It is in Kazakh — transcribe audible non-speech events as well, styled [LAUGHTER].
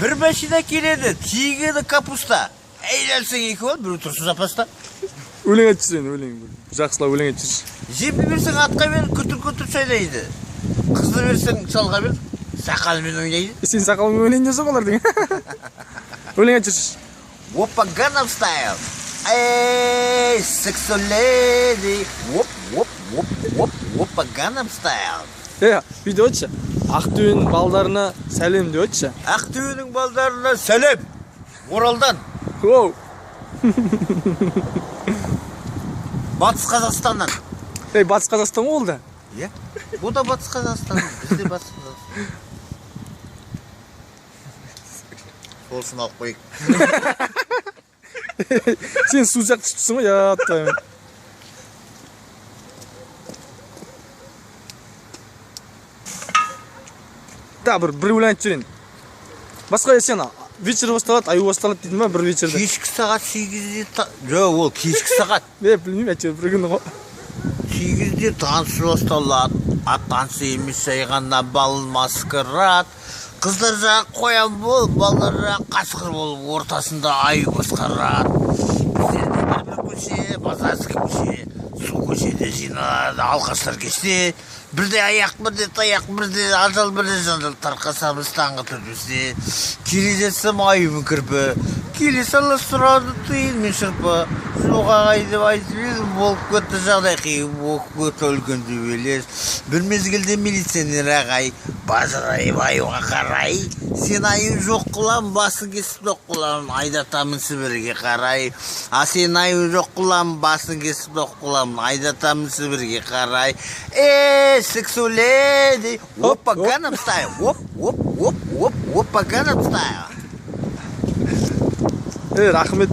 бір машина келеді тиегені капуста әйелсің екі бол біреу тұрсын запаста өлең жүр енді өлең жақсылап өлең айтып жүрші берсең атқа бер күтір күтір шайнайды қызды берсең шалға бер сақалымен ойнайды сен сақалыңмен өлең жаза олар деген өлең айтып жүрші Опа, Style. Эй, sexy lady. Оп, оп, оп, оп, опа, Style. Е бүйтіп айтшы ақтөбенің балдарына сәлем деп айтшы Ақтөбенің балдарына сәлем. Оралдан, оу Батыс Қазақстаннан. ей батыс қазақстан ғой ол да Иә? Бұл да Батыс Қазақстан. Біз де Батыс Қазақстан. Алып қояйық. сен су сияқты ғой яттайым да бір бір өлең айтып жіберейін басқа сен вечер басталады аю басталады дедің ба бір вечерде? Кешкі сағат 8-де... та- Жоқ, ол кешкі сағат. [LAUGHS] Е білмеймін әйтеуір бір күні ғой. Сегізде таныс басталады. Ат танысы емес жай ғана бал маскарад қыздар жағы қоян болып балалар жағы қасқыр болып ортасында аю басқарады. Біздерде бір көше базарский көше жиналады алқаштар кеште. Бірде аяқ бірде таяқ бірде ажал бірде жанжал тарқасамыз таңғы төртімізде келе жатсам аюмын кірпі келе сала сұрады тиынмен шырпы. Жоқ ағай деп айтып едім болып кетті жағдай қиын болып кетті үлкен төбелес бір мезгілде милиционер ағай бажырайып аюға қарай сен аю жоқ қыламын басын кесіп тоқ қыламын айдатамын сібірге қарай а сен аю жоқ қыламын басын кесіп тоқ қыламын айдатамын сібірге қарай э сексу леди опа оп. ганам стайл оп оп оп оп опа ганам стайл е рахмет